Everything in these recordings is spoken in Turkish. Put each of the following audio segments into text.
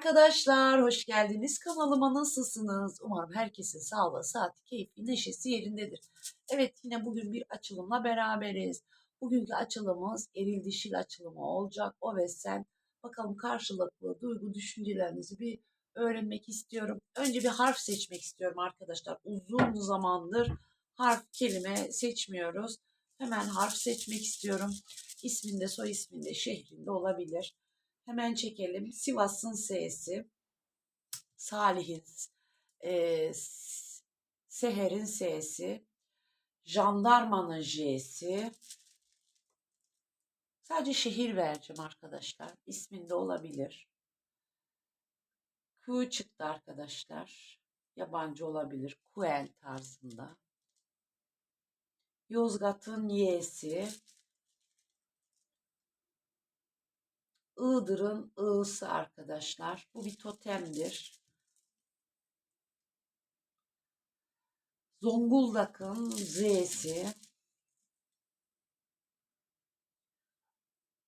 arkadaşlar, hoş geldiniz kanalıma. Nasılsınız? Umarım herkesin sağlığı, saati, keyfi, neşesi yerindedir. Evet, yine bugün bir açılımla beraberiz. Bugünkü açılımımız eril dişil açılımı olacak. O ve sen. Bakalım karşılıklı duygu, düşüncelerinizi bir öğrenmek istiyorum. Önce bir harf seçmek istiyorum arkadaşlar. Uzun zamandır harf, kelime seçmiyoruz. Hemen harf seçmek istiyorum. İsminde, soy isminde, şehrinde olabilir. Hemen çekelim. Sivas'ın S'si. Salih'in e, Seher'in S'si. Jandarmanın J'si. Sadece şehir vereceğim arkadaşlar. İsminde olabilir. Q çıktı arkadaşlar. Yabancı olabilir. Kuel tarzında. Yozgat'ın Y'si. Iğdır'ın ığısı arkadaşlar. Bu bir totemdir. Zonguldak'ın Z'si.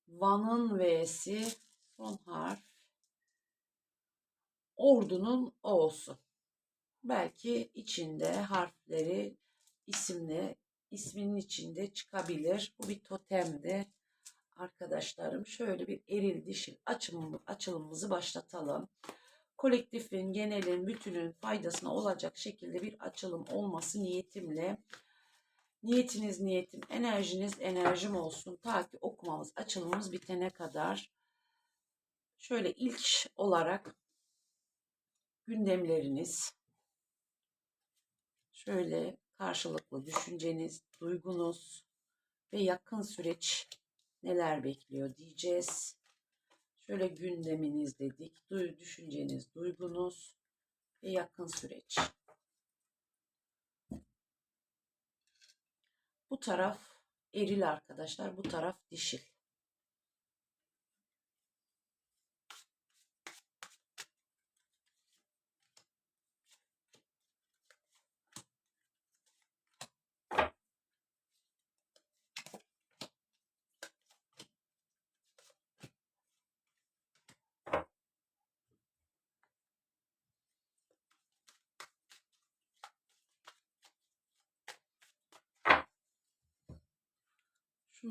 Van'ın V'si. Son harf. Ordu'nun O'su. Belki içinde harfleri isimli isminin içinde çıkabilir. Bu bir totemdi. Arkadaşlarım şöyle bir eril dişil açım, açılımımızı başlatalım. Kolektifin, genelin, bütünün faydasına olacak şekilde bir açılım olması niyetimle niyetiniz niyetim, enerjiniz enerjim olsun ta ki okumamız, açılımımız bitene kadar. Şöyle ilk olarak gündemleriniz, şöyle karşılıklı düşünceniz, duygunuz ve yakın süreç neler bekliyor diyeceğiz. Şöyle gündeminiz dedik, duy, düşünceniz, duygunuz ve yakın süreç. Bu taraf eril arkadaşlar, bu taraf dişil.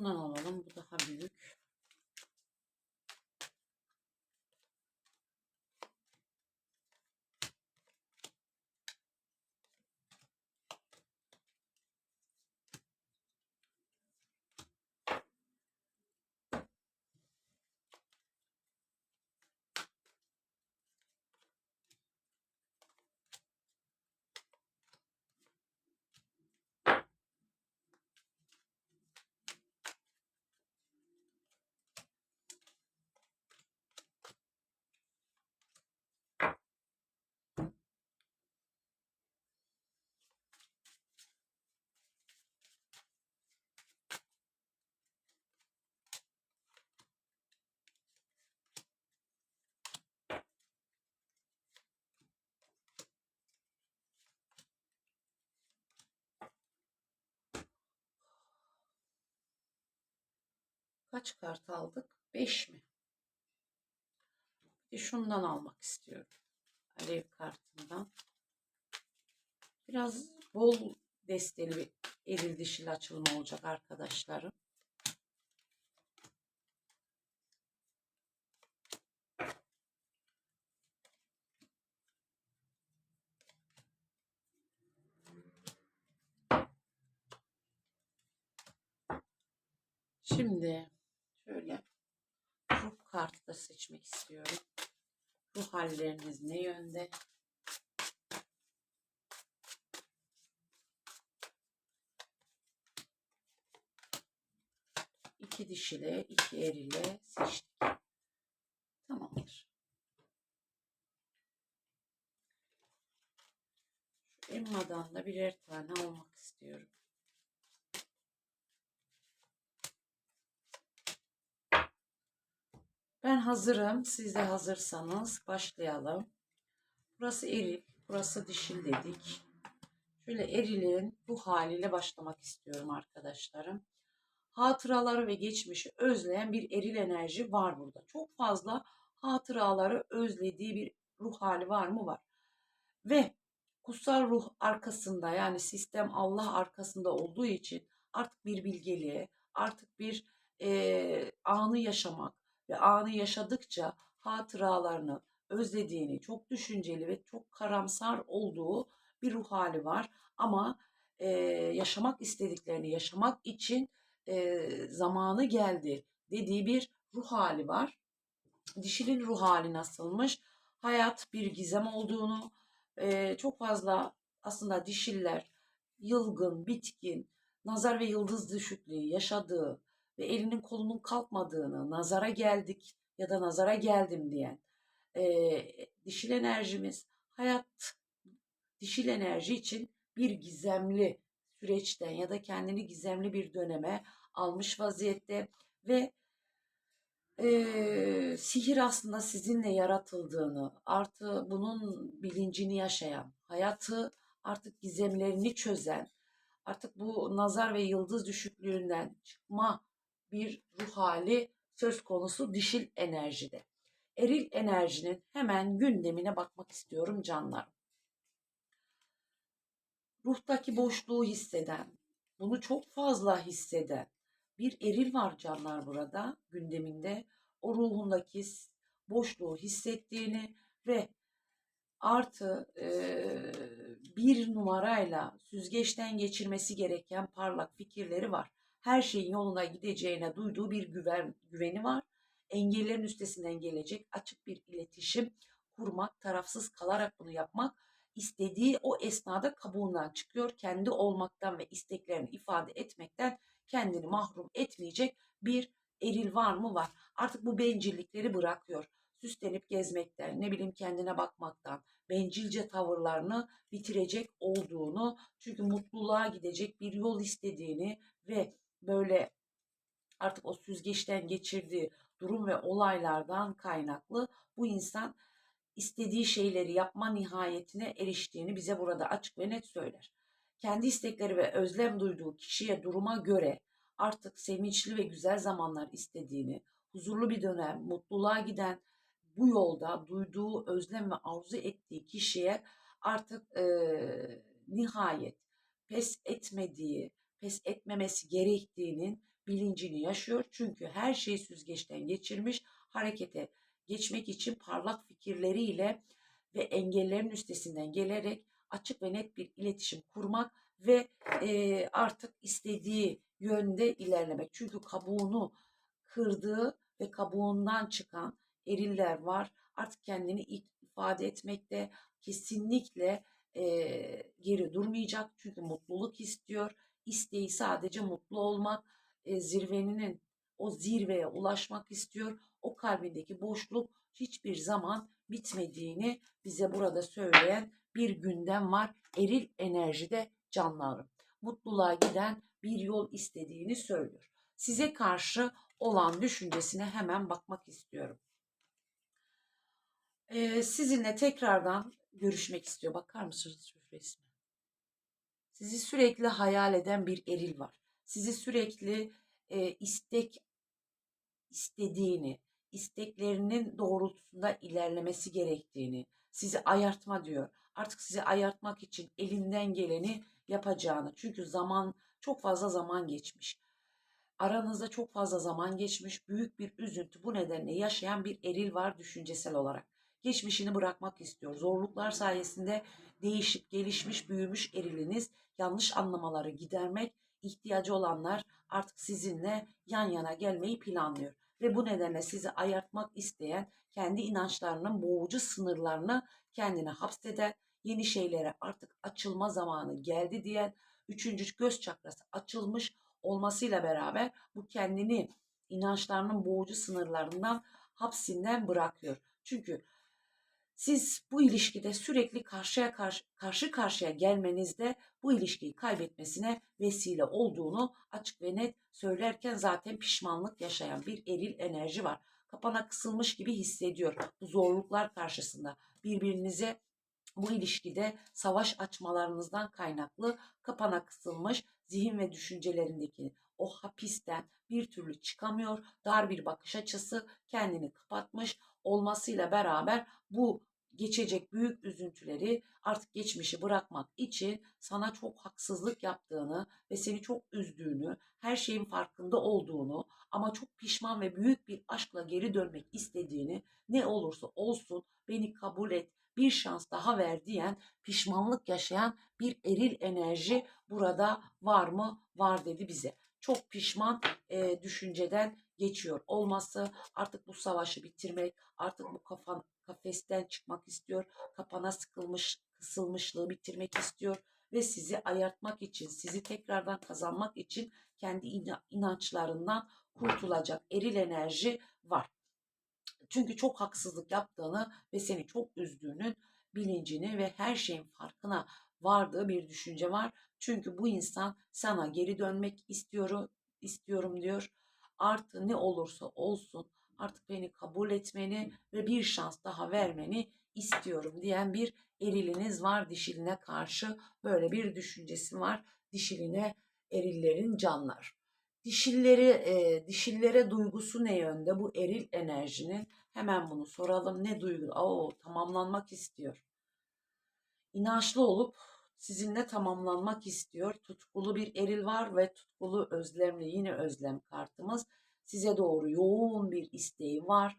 Şundan alalım, bu daha büyük. Kaç kart aldık? 5 mi? Bir şundan almak istiyorum. Alev kartından. Biraz bol desteli bir eril dişil açılım olacak arkadaşlarım. Şimdi şöyle ruh kartı da seçmek istiyorum. Ruh halleriniz ne yönde? İki dişile, iki erile seçtik. Tamamdır. Şu da birer tane almak istiyorum. Ben hazırım. Siz de hazırsanız başlayalım. Burası eril, burası dişil dedik. Şöyle erilin bu haliyle başlamak istiyorum arkadaşlarım. Hatıraları ve geçmişi özleyen bir eril enerji var burada. Çok fazla hatıraları özlediği bir ruh hali var mı? Var. Ve kutsal ruh arkasında yani sistem Allah arkasında olduğu için artık bir bilgeliğe, artık bir eee, anı yaşamak ve anı yaşadıkça hatıralarını özlediğini, çok düşünceli ve çok karamsar olduğu bir ruh hali var. Ama eee, yaşamak istediklerini yaşamak için eee, zamanı geldi dediği bir ruh hali var. Dişilin ruh hali nasılmış? Hayat bir gizem olduğunu, eee, çok fazla aslında dişiller yılgın, bitkin, nazar ve yıldız düşüklüğü yaşadığı ve elinin kolunun kalkmadığını, nazara geldik ya da nazara geldim diyen eee, dişil enerjimiz hayat dişil enerji için bir gizemli süreçten ya da kendini gizemli bir döneme almış vaziyette ve eee, sihir aslında sizinle yaratıldığını, artı bunun bilincini yaşayan, hayatı artık gizemlerini çözen, artık bu nazar ve yıldız düşüklüğünden çıkma bir ruh hali söz konusu dişil enerjide. Eril enerjinin hemen gündemine bakmak istiyorum canlarım. Ruhtaki boşluğu hisseden, bunu çok fazla hisseden bir eril var canlar burada gündeminde. O ruhundaki boşluğu hissettiğini ve artı eee, bir numarayla süzgeçten geçirmesi gereken parlak fikirleri var. Her şeyin yoluna gideceğine duyduğu bir güven, güveni var. Engellerin üstesinden gelecek açık bir iletişim kurmak, tarafsız kalarak bunu yapmak istediği o esnada kabuğundan çıkıyor. Kendi olmaktan ve isteklerini ifade etmekten kendini mahrum etmeyecek bir eril var mı var. Artık bu bencillikleri bırakıyor. Süslenip gezmekten, ne bileyim kendine bakmaktan, bencilce tavırlarını bitirecek olduğunu, çünkü mutluluğa gidecek bir yol istediğini ve böyle artık o süzgeçten geçirdiği durum ve olaylardan kaynaklı bu insan istediği şeyleri yapma nihayetine eriştiğini bize burada açık ve net söyler. Kendi istekleri ve özlem duyduğu kişiye duruma göre artık sevinçli ve güzel zamanlar istediğini, huzurlu bir dönem, mutluluğa giden bu yolda duyduğu özlem ve arzu ettiği kişiye artık e, nihayet pes etmediği, pes etmemesi gerektiğinin bilincini yaşıyor. Çünkü her şeyi süzgeçten geçirmiş, harekete geçmek için parlak fikirleriyle ve engellerin üstesinden gelerek açık ve net bir iletişim kurmak ve e, artık istediği yönde ilerlemek. Çünkü kabuğunu kırdığı ve kabuğundan çıkan eriller var. Artık kendini ifade etmekte kesinlikle e, geri durmayacak. Çünkü mutluluk istiyor. İsteği sadece mutlu olmak. E, zirvenin o zirveye ulaşmak istiyor. O kalbindeki boşluk hiçbir zaman bitmediğini bize burada söyleyen bir gündem var. Eril enerjide canlarım. Mutluluğa giden bir yol istediğini söylüyor. Size karşı olan düşüncesine hemen bakmak istiyorum. Ee, sizinle tekrardan görüşmek istiyor. Bakar mısınız şu resme? Sizi sürekli hayal eden bir eril var. Sizi sürekli e, istek istediğini, isteklerinin doğrultusunda ilerlemesi gerektiğini, sizi ayartma diyor. Artık sizi ayartmak için elinden geleni yapacağını. Çünkü zaman çok fazla zaman geçmiş. Aranızda çok fazla zaman geçmiş, büyük bir üzüntü bu nedenle yaşayan bir eril var düşüncesel olarak. Geçmişini bırakmak istiyor. Zorluklar sayesinde değişip gelişmiş, büyümüş eriliniz yanlış anlamaları gidermek, ihtiyacı olanlar artık sizinle yan yana gelmeyi planlıyor ve bu nedenle sizi ayartmak isteyen kendi inançlarının boğucu sınırlarını kendine hapseden, yeni şeylere artık açılma zamanı geldi diyen, üçüncü göz çakrası açılmış olmasıyla beraber bu kendini inançlarının boğucu sınırlarından hapsinden bırakıyor. Çünkü siz bu ilişkide sürekli karşıya karşı, karşı karşıya gelmenizde bu ilişkiyi kaybetmesine vesile olduğunu açık ve net söylerken zaten pişmanlık yaşayan bir eril enerji var. Kapana kısılmış gibi hissediyor bu zorluklar karşısında. Birbirinize bu ilişkide savaş açmalarınızdan kaynaklı kapana kısılmış zihin ve düşüncelerindeki o hapisten bir türlü çıkamıyor. Dar bir bakış açısı kendini kapatmış. olmasıyla beraber bu geçecek büyük üzüntüleri artık geçmişi bırakmak için sana çok haksızlık yaptığını ve seni çok üzdüğünü, her şeyin farkında olduğunu ama çok pişman ve büyük bir aşkla geri dönmek istediğini ne olursa olsun beni kabul et, bir şans daha ver diyen pişmanlık yaşayan bir eril enerji burada var mı? Var dedi bize. Çok pişman e, düşünceden geçiyor olması, artık bu savaşı bitirmek, artık bu kafan kafesten çıkmak istiyor, kapana sıkılmış, kısılmışlığı bitirmek istiyor ve sizi ayartmak için, sizi tekrardan kazanmak için kendi ina- inançlarından kurtulacak eril enerji var. Çünkü çok haksızlık yaptığını ve seni çok üzdüğünün bilincini ve her şeyin farkına vardığı bir düşünce var. Çünkü bu insan sana geri dönmek istiyorum, istiyorum diyor. Artı ne olursa olsun artık beni kabul etmeni ve bir şans daha vermeni istiyorum diyen bir eriliniz var dişiline karşı böyle bir düşüncesi var dişiline erillerin canlar. Dişilleri, e, dişillere duygusu ne yönde bu eril enerjinin? Hemen bunu soralım. Ne duygu? Oo, tamamlanmak istiyor. İnançlı olup sizinle tamamlanmak istiyor. Tutkulu bir eril var ve tutkulu özlemli yine özlem kartımız. Size doğru yoğun bir isteği var.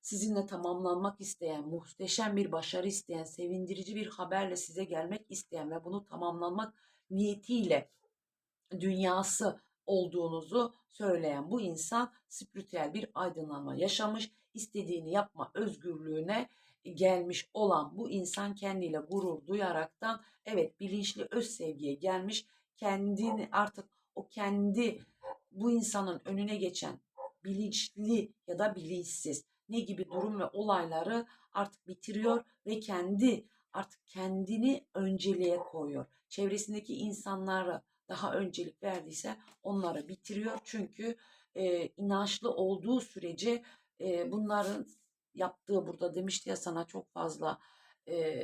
Sizinle tamamlanmak isteyen, muhteşem bir başarı isteyen, sevindirici bir haberle size gelmek isteyen ve bunu tamamlanmak niyetiyle dünyası olduğunuzu söyleyen bu insan spiritüel bir aydınlanma yaşamış, istediğini yapma özgürlüğüne gelmiş olan bu insan kendiyle gurur duyaraktan evet bilinçli öz sevgiye gelmiş. Kendini artık o kendi bu insanın önüne geçen bilinçli ya da bilinçsiz ne gibi durum ve olayları artık bitiriyor ve kendi artık kendini önceliğe koyuyor. Çevresindeki insanlara daha öncelik verdiyse onları bitiriyor. Çünkü e, inançlı olduğu sürece e, bunların yaptığı burada demişti ya sana çok fazla e,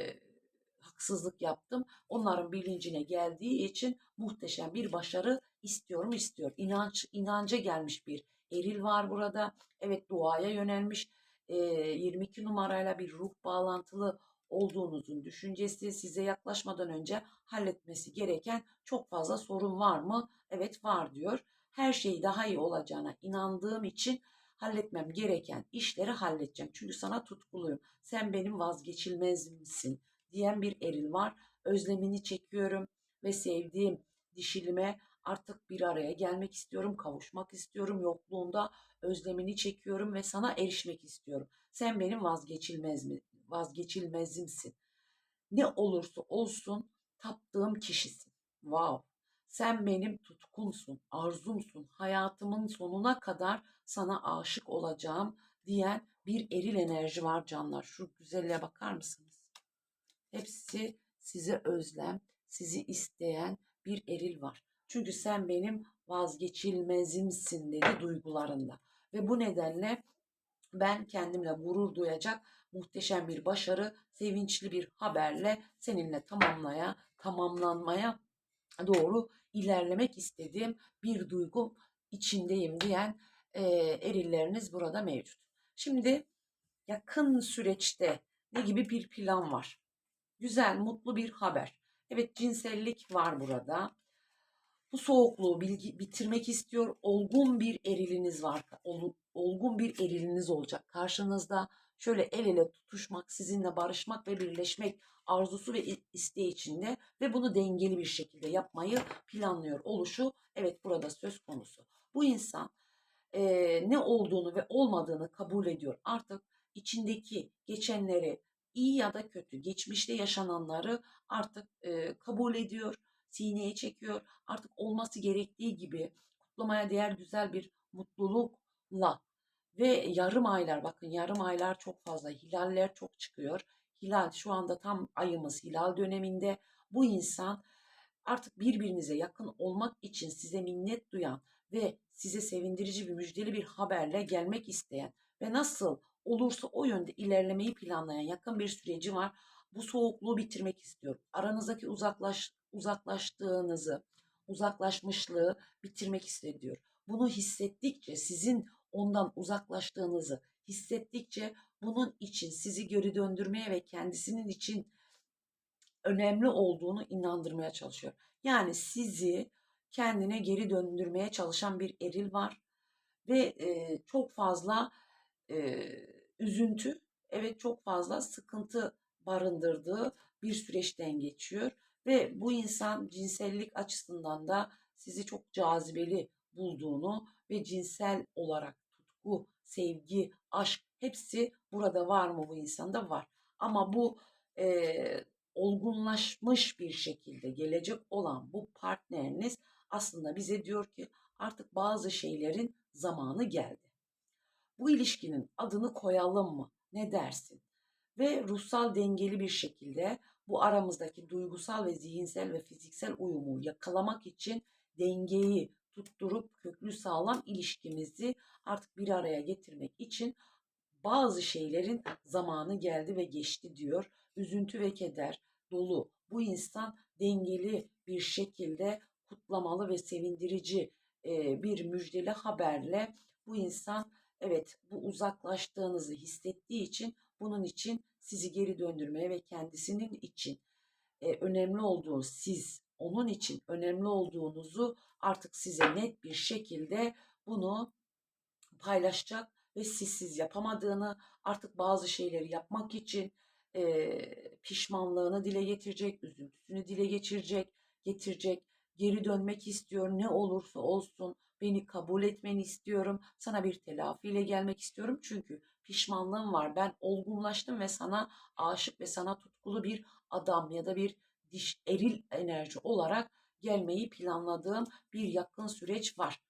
haksızlık yaptım. Onların bilincine geldiği için muhteşem bir başarı istiyorum istiyor. İnanç inanca gelmiş bir eril var burada. Evet duaya yönelmiş. E, 22 numarayla bir ruh bağlantılı olduğunuzun düşüncesi size yaklaşmadan önce halletmesi gereken çok fazla sorun var mı? Evet var diyor. Her şey daha iyi olacağına inandığım için halletmem gereken işleri halledeceğim. Çünkü sana tutkuluyum. Sen benim vazgeçilmezimsin diyen bir eril var. Özlemini çekiyorum ve sevdiğim dişilime artık bir araya gelmek istiyorum, kavuşmak istiyorum. Yokluğunda özlemini çekiyorum ve sana erişmek istiyorum. Sen benim vazgeçilmez mi, vazgeçilmezimsin. Ne olursa olsun taptığım kişisin. Wow. Sen benim tutkumsun, arzumsun. Hayatımın sonuna kadar sana aşık olacağım diyen bir eril enerji var canlar. Şu güzelliğe bakar mısınız? Hepsi size özlem, sizi isteyen bir eril var. Çünkü sen benim vazgeçilmezimsin dedi duygularında. Ve bu nedenle ben kendimle gurur duyacak muhteşem bir başarı, sevinçli bir haberle seninle tamamlaya, tamamlanmaya doğru ilerlemek istediğim bir duygu içindeyim diyen e, erilleriniz burada mevcut. Şimdi yakın süreçte ne gibi bir plan var? Güzel, mutlu bir haber. Evet cinsellik var burada. Bu soğukluğu bilgi, bitirmek istiyor. Olgun bir eriliniz var. Ol, olgun bir eriliniz olacak. Karşınızda şöyle el ele tutuşmak, sizinle barışmak ve birleşmek arzusu ve isteği içinde ve bunu dengeli bir şekilde yapmayı planlıyor oluşu evet burada söz konusu. Bu insan e, ne olduğunu ve olmadığını kabul ediyor. Artık içindeki geçenleri iyi ya da kötü, geçmişte yaşananları artık e, kabul ediyor, sineye çekiyor. Artık olması gerektiği gibi kutlamaya değer güzel bir mutlulukla ve yarım aylar bakın yarım aylar çok fazla hilaller çok çıkıyor. Hilal şu anda tam ayımız hilal döneminde bu insan artık birbirinize yakın olmak için size minnet duyan ve size sevindirici bir müjdeli bir haberle gelmek isteyen ve nasıl olursa o yönde ilerlemeyi planlayan yakın bir süreci var. Bu soğukluğu bitirmek istiyor. Aranızdaki uzaklaş, uzaklaştığınızı, uzaklaşmışlığı bitirmek istiyor. Bunu hissettikçe sizin ondan uzaklaştığınızı hissettikçe bunun için sizi geri döndürmeye ve kendisinin için önemli olduğunu inandırmaya çalışıyor. Yani sizi kendine geri döndürmeye çalışan bir eril var ve e, çok fazla e, üzüntü, evet çok fazla sıkıntı barındırdığı bir süreçten geçiyor ve bu insan cinsellik açısından da sizi çok cazibeli bulduğunu ve cinsel olarak tutku, sevgi, aşk hepsi burada var mı bu insanda var. Ama bu e, olgunlaşmış bir şekilde gelecek olan bu partneriniz aslında bize diyor ki artık bazı şeylerin zamanı geldi. Bu ilişkinin adını koyalım mı? Ne dersin? Ve ruhsal dengeli bir şekilde bu aramızdaki duygusal ve zihinsel ve fiziksel uyumu yakalamak için dengeyi tutturup köklü sağlam ilişkimizi artık bir araya getirmek için bazı şeylerin zamanı geldi ve geçti diyor. Üzüntü ve keder dolu bu insan dengeli bir şekilde kutlamalı ve sevindirici bir müjdeli haberle bu insan evet bu uzaklaştığınızı hissettiği için bunun için sizi geri döndürmeye ve kendisinin için önemli olduğu siz onun için önemli olduğunuzu artık size net bir şekilde bunu paylaşacak ve sizsiz yapamadığını artık bazı şeyleri yapmak için e, pişmanlığını dile getirecek, üzüntüsünü dile geçirecek, getirecek, geri dönmek istiyor ne olursa olsun beni kabul etmeni istiyorum, sana bir telafiyle gelmek istiyorum. Çünkü pişmanlığım var, ben olgunlaştım ve sana aşık ve sana tutkulu bir adam ya da bir diş eril enerji olarak gelmeyi planladığım bir yakın süreç var.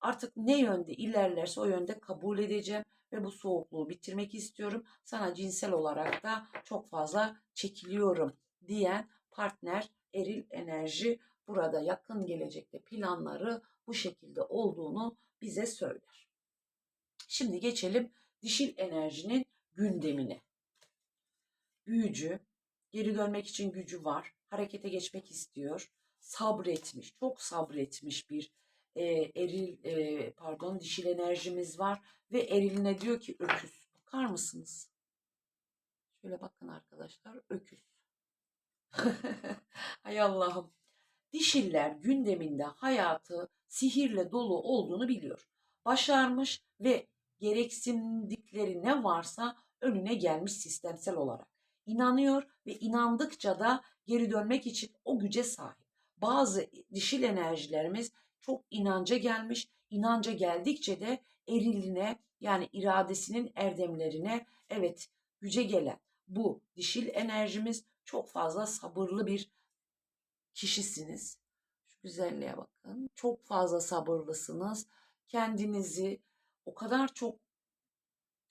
Artık ne yönde ilerlerse o yönde kabul edeceğim ve bu soğukluğu bitirmek istiyorum. Sana cinsel olarak da çok fazla çekiliyorum diyen partner eril enerji burada yakın gelecekte planları bu şekilde olduğunu bize söyler. Şimdi geçelim dişil enerjinin gündemine. Büyücü, geri dönmek için gücü var, harekete geçmek istiyor, sabretmiş, çok sabretmiş bir e, eril e, pardon dişil enerjimiz var ve eriline diyor ki öküz. Bakar mısınız? Şöyle bakın arkadaşlar öküz. Hay Allah'ım. Dişiller gündeminde hayatı sihirle dolu olduğunu biliyor. Başarmış ve gereksinlikleri ne varsa önüne gelmiş sistemsel olarak. İnanıyor ve inandıkça da geri dönmek için o güce sahip. Bazı dişil enerjilerimiz çok inanca gelmiş. İnanca geldikçe de eriline yani iradesinin erdemlerine evet güce gelen bu dişil enerjimiz çok fazla sabırlı bir kişisiniz. Şu güzelliğe bakın. Çok fazla sabırlısınız. Kendinizi o kadar çok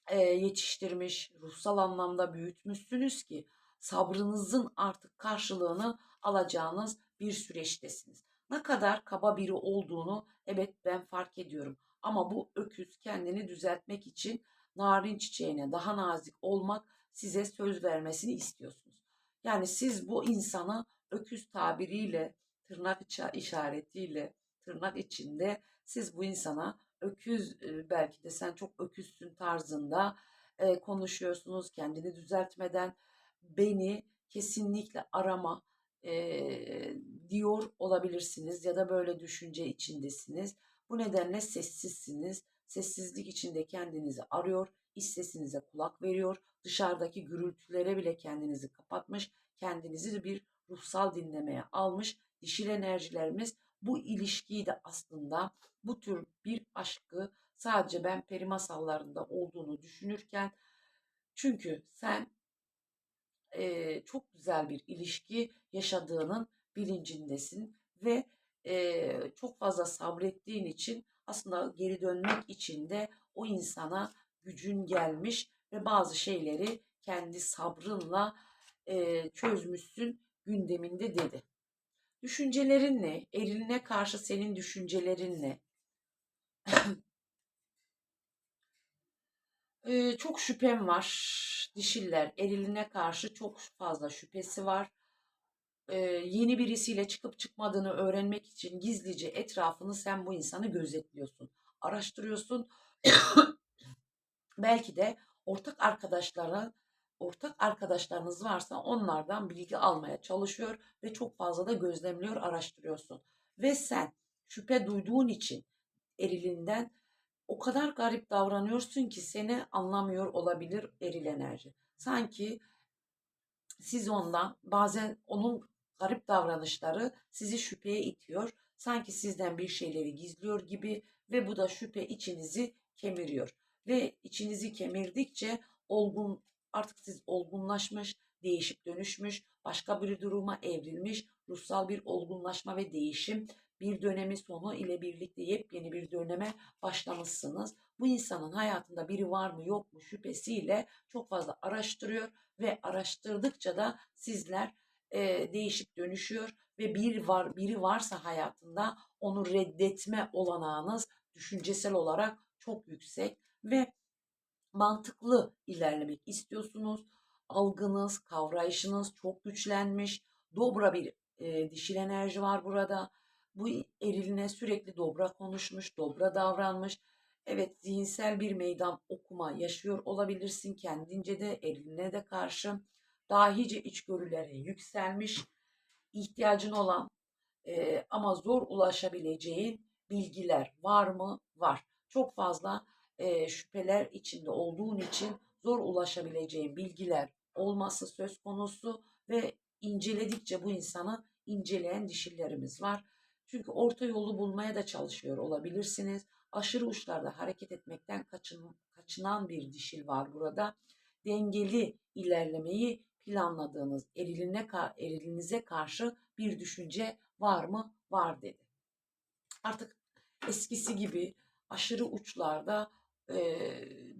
e, yetiştirmiş, ruhsal anlamda büyütmüşsünüz ki sabrınızın artık karşılığını alacağınız bir süreçtesiniz. Ne kadar kaba biri olduğunu evet ben fark ediyorum. Ama bu öküz kendini düzeltmek için narin çiçeğine daha nazik olmak size söz vermesini istiyorsunuz. Yani siz bu insanı öküz tabiriyle, tırnak işaretiyle, tırnak içinde siz bu insana öküz belki de sen çok öküzsün tarzında konuşuyorsunuz kendini düzeltmeden beni kesinlikle arama diyor olabilirsiniz ya da böyle düşünce içindesiniz. Bu nedenle sessizsiniz. Sessizlik içinde kendinizi arıyor, iç sesinize kulak veriyor. Dışarıdaki gürültülere bile kendinizi kapatmış, kendinizi bir ruhsal dinlemeye almış. Dişil enerjilerimiz bu ilişkiyi de aslında bu tür bir aşkı sadece ben peri masallarında olduğunu düşünürken çünkü sen e, çok güzel bir ilişki yaşadığının bilincindesin ve e, çok fazla sabrettiğin için aslında geri dönmek için de o insana gücün gelmiş ve bazı şeyleri kendi sabrınla e, çözmüşsün gündeminde dedi. Düşüncelerin ne? Eriline karşı senin düşüncelerin ne? Ee, çok şüphem var. Dişiller eriline karşı çok fazla şüphesi var. Ee, yeni birisiyle çıkıp çıkmadığını öğrenmek için gizlice etrafını sen bu insanı gözetliyorsun. Araştırıyorsun. Belki de ortak arkadaşlara ortak arkadaşlarınız varsa onlardan bilgi almaya çalışıyor ve çok fazla da gözlemliyor, araştırıyorsun. Ve sen şüphe duyduğun için erilinden o kadar garip davranıyorsun ki seni anlamıyor olabilir eril enerji. Sanki siz ondan bazen onun garip davranışları sizi şüpheye itiyor. Sanki sizden bir şeyleri gizliyor gibi ve bu da şüphe içinizi kemiriyor. Ve içinizi kemirdikçe olgun artık siz olgunlaşmış, değişip dönüşmüş, başka bir duruma evrilmiş, ruhsal bir olgunlaşma ve değişim bir dönemin sonu ile birlikte yepyeni bir döneme başlamışsınız. Bu insanın hayatında biri var mı yok mu şüphesiyle çok fazla araştırıyor ve araştırdıkça da sizler e, değişip dönüşüyor ve bir var biri varsa hayatında onu reddetme olanağınız düşüncesel olarak çok yüksek ve mantıklı ilerlemek istiyorsunuz. Algınız, kavrayışınız çok güçlenmiş. Dobra bir e, dişil enerji var burada. Bu eriline sürekli dobra konuşmuş, dobra davranmış. Evet zihinsel bir meydan okuma yaşıyor olabilirsin kendince de eriline de karşı. Dahice içgörülere yükselmiş, ihtiyacın olan e, ama zor ulaşabileceğin bilgiler var mı? Var. Çok fazla e, şüpheler içinde olduğun için zor ulaşabileceğin bilgiler olması söz konusu ve inceledikçe bu insanı inceleyen dişillerimiz var. Çünkü orta yolu bulmaya da çalışıyor olabilirsiniz. Aşırı uçlarda hareket etmekten kaçın, kaçınan bir dişil var burada. Dengeli ilerlemeyi planladığınız eriline, erilinize karşı bir düşünce var mı? Var dedi. Artık eskisi gibi aşırı uçlarda e,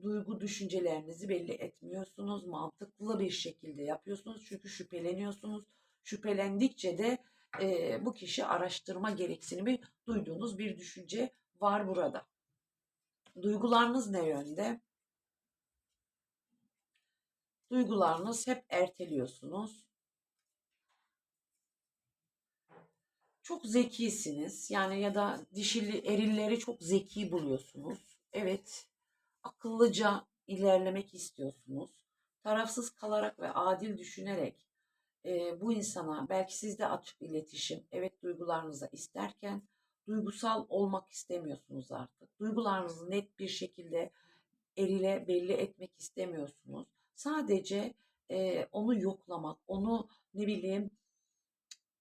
duygu düşüncelerinizi belli etmiyorsunuz. Mantıklı bir şekilde yapıyorsunuz. Çünkü şüpheleniyorsunuz. Şüphelendikçe de e, bu kişi araştırma gereksinimi duyduğunuz bir düşünce var burada. Duygularınız ne yönde? Duygularınız hep erteliyorsunuz. Çok zekisiniz. Yani ya da dişili erilleri çok zeki buluyorsunuz. Evet. Akıllıca ilerlemek istiyorsunuz. Tarafsız kalarak ve adil düşünerek e, bu insana belki sizde açık iletişim, evet duygularınıza isterken duygusal olmak istemiyorsunuz artık. Duygularınızı net bir şekilde erile belli etmek istemiyorsunuz. Sadece e, onu yoklamak, onu ne bileyim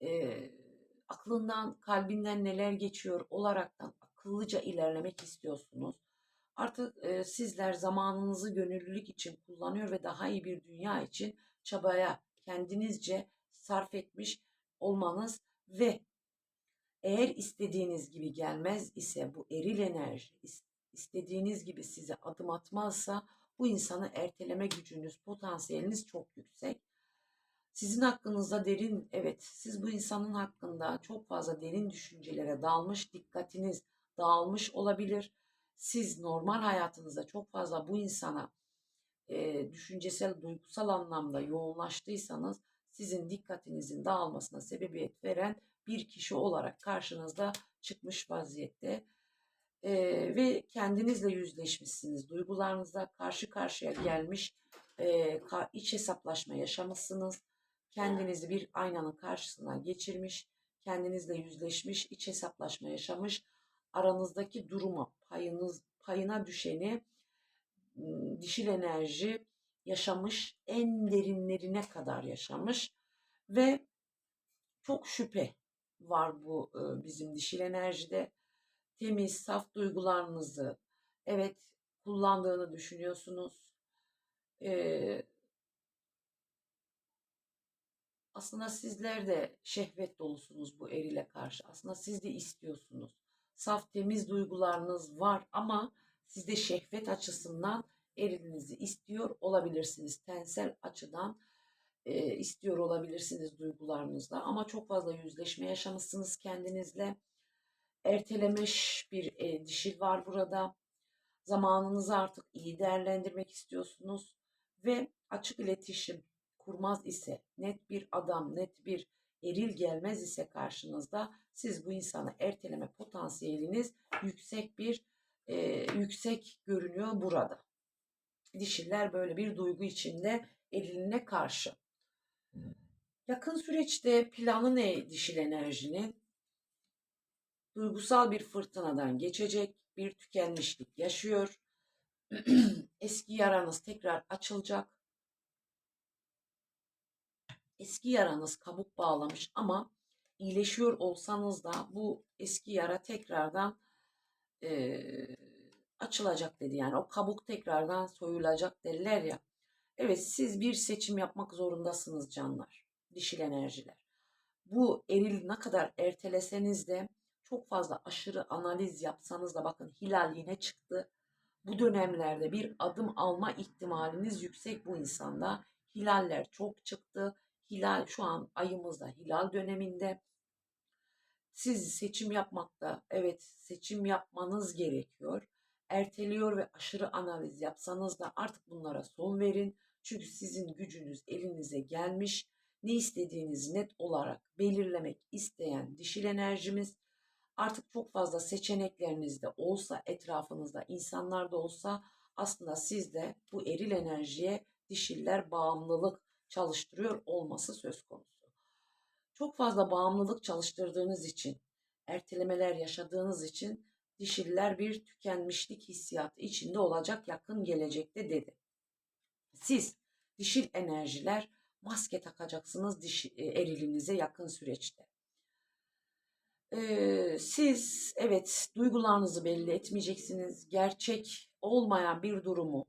e, aklından, kalbinden neler geçiyor olaraktan akıllıca ilerlemek istiyorsunuz. Artık e, sizler zamanınızı gönüllülük için kullanıyor ve daha iyi bir dünya için çabaya kendinizce sarf etmiş olmanız ve eğer istediğiniz gibi gelmez ise bu eril enerji istediğiniz gibi size adım atmazsa bu insanı erteleme gücünüz, potansiyeliniz çok yüksek. Sizin hakkınızda derin, evet siz bu insanın hakkında çok fazla derin düşüncelere dalmış, dikkatiniz dağılmış olabilir. Siz normal hayatınızda çok fazla bu insana e, düşüncesel, duygusal anlamda yoğunlaştıysanız sizin dikkatinizin dağılmasına sebebiyet veren bir kişi olarak karşınızda çıkmış vaziyette e, ve kendinizle yüzleşmişsiniz. Duygularınızla karşı karşıya gelmiş e, iç hesaplaşma yaşamışsınız. Kendinizi bir aynanın karşısına geçirmiş, kendinizle yüzleşmiş, iç hesaplaşma yaşamış. Aranızdaki durumu, payınız, payına düşeni dişil enerji yaşamış, en derinlerine kadar yaşamış ve çok şüphe var bu bizim dişil enerjide. Temiz, saf duygularınızı evet kullandığını düşünüyorsunuz. Aslında sizler de şehvet dolusunuz bu erile karşı. Aslında siz de istiyorsunuz. Saf temiz duygularınız var ama siz de şehvet açısından erilinizi istiyor olabilirsiniz. Tensel açıdan e, istiyor olabilirsiniz duygularınızla. Ama çok fazla yüzleşme yaşamışsınız kendinizle. Ertelemiş bir e, dişil var burada. Zamanınızı artık iyi değerlendirmek istiyorsunuz. Ve açık iletişim kurmaz ise, net bir adam, net bir eril gelmez ise karşınızda siz bu insanı erteleme potansiyeliniz yüksek bir e, yüksek görünüyor burada. Dişiller böyle bir duygu içinde eriline karşı. Yakın süreçte planı ne dişil enerjinin? Duygusal bir fırtınadan geçecek, bir tükenmişlik yaşıyor. Eski yaranız tekrar açılacak. Eski yaranız kabuk bağlamış ama iyileşiyor olsanız da bu eski yara tekrardan eee, açılacak dedi. Yani o kabuk tekrardan soyulacak derler ya. Evet siz bir seçim yapmak zorundasınız canlar. Dişil enerjiler. Bu eril ne kadar erteleseniz de çok fazla aşırı analiz yapsanız da bakın hilal yine çıktı. Bu dönemlerde bir adım alma ihtimaliniz yüksek bu insanda. Hilaller çok çıktı. Hilal şu an ayımızda hilal döneminde. Siz seçim yapmakta evet seçim yapmanız gerekiyor. Erteliyor ve aşırı analiz yapsanız da artık bunlara son verin. Çünkü sizin gücünüz elinize gelmiş. Ne istediğinizi net olarak belirlemek isteyen dişil enerjimiz artık çok fazla seçenekleriniz de olsa etrafınızda insanlar da olsa aslında sizde bu eril enerjiye dişiller bağımlılık çalıştırıyor olması söz konusu. Çok fazla bağımlılık çalıştırdığınız için, ertelemeler yaşadığınız için dişiller bir tükenmişlik hissiyatı içinde olacak yakın gelecekte dedi. Siz dişil enerjiler maske takacaksınız dişi, e, erilinize yakın süreçte. Ee, siz evet duygularınızı belli etmeyeceksiniz. Gerçek olmayan bir durumu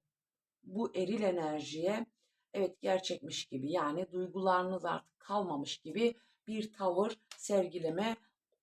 bu eril enerjiye evet gerçekmiş gibi yani duygularınız artık kalmamış gibi bir tavır sergileme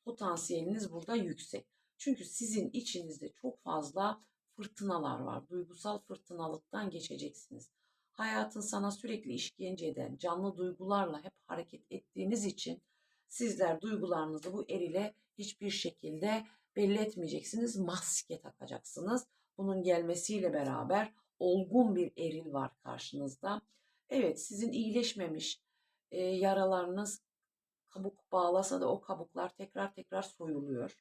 potansiyeliniz burada yüksek. Çünkü sizin içinizde çok fazla fırtınalar var. Duygusal fırtınalıktan geçeceksiniz. Hayatın sana sürekli işkence eden canlı duygularla hep hareket ettiğiniz için sizler duygularınızı bu erile hiçbir şekilde belli etmeyeceksiniz. Maske takacaksınız. Bunun gelmesiyle beraber olgun bir eril var karşınızda. Evet sizin iyileşmemiş e, yaralarınız kabuk bağlasa da o kabuklar tekrar tekrar soyuluyor.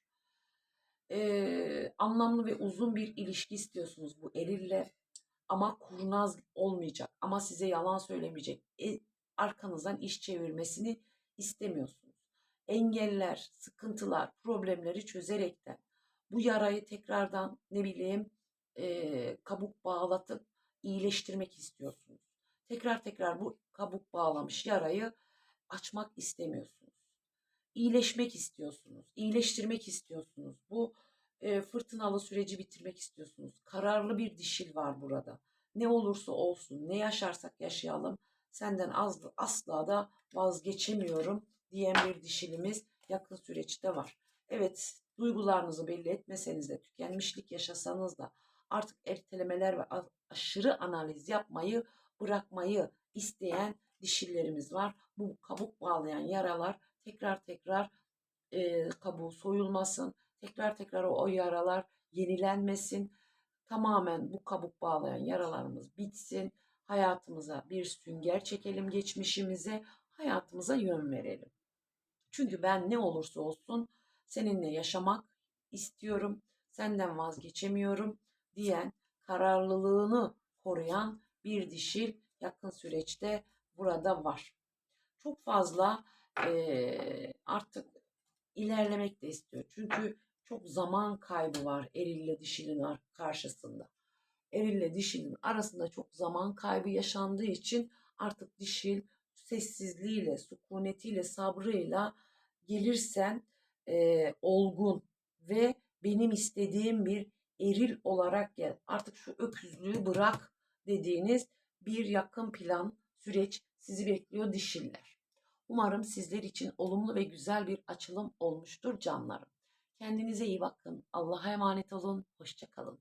E, anlamlı ve uzun bir ilişki istiyorsunuz bu erille ama kurnaz olmayacak ama size yalan söylemeyecek. E, arkanızdan iş çevirmesini istemiyorsunuz. Engeller, sıkıntılar, problemleri çözerekten bu yarayı tekrardan ne bileyim e, kabuk bağlatıp iyileştirmek istiyorsunuz. Tekrar tekrar bu kabuk bağlamış yarayı açmak istemiyorsunuz. İyileşmek istiyorsunuz, iyileştirmek istiyorsunuz. Bu e, fırtınalı süreci bitirmek istiyorsunuz. Kararlı bir dişil var burada. Ne olursa olsun, ne yaşarsak yaşayalım senden az, asla da vazgeçemiyorum diyen bir dişilimiz yakın süreçte var. Evet, duygularınızı belli etmeseniz de, tükenmişlik yaşasanız da artık ertelemeler ve aşırı analiz yapmayı bırakmayı isteyen dişillerimiz var. Bu kabuk bağlayan yaralar tekrar tekrar e, kabuğu soyulmasın, tekrar tekrar o, o yaralar yenilenmesin. Tamamen bu kabuk bağlayan yaralarımız bitsin. Hayatımıza bir sünger çekelim geçmişimize, hayatımıza yön verelim. Çünkü ben ne olursa olsun seninle yaşamak istiyorum, senden vazgeçemiyorum diyen, kararlılığını koruyan bir dişil yakın süreçte burada var. Çok fazla e, artık ilerlemek de istiyor. Çünkü çok zaman kaybı var erille dişilin karşısında. Erille dişilin arasında çok zaman kaybı yaşandığı için artık dişil sessizliğiyle, sükunetiyle, sabrıyla gelirsen e, olgun ve benim istediğim bir eril olarak gel. Artık şu öküzlüğü bırak dediğiniz bir yakın plan süreç sizi bekliyor dişiller. Umarım sizler için olumlu ve güzel bir açılım olmuştur canlarım. Kendinize iyi bakın. Allah'a emanet olun. Hoşçakalın.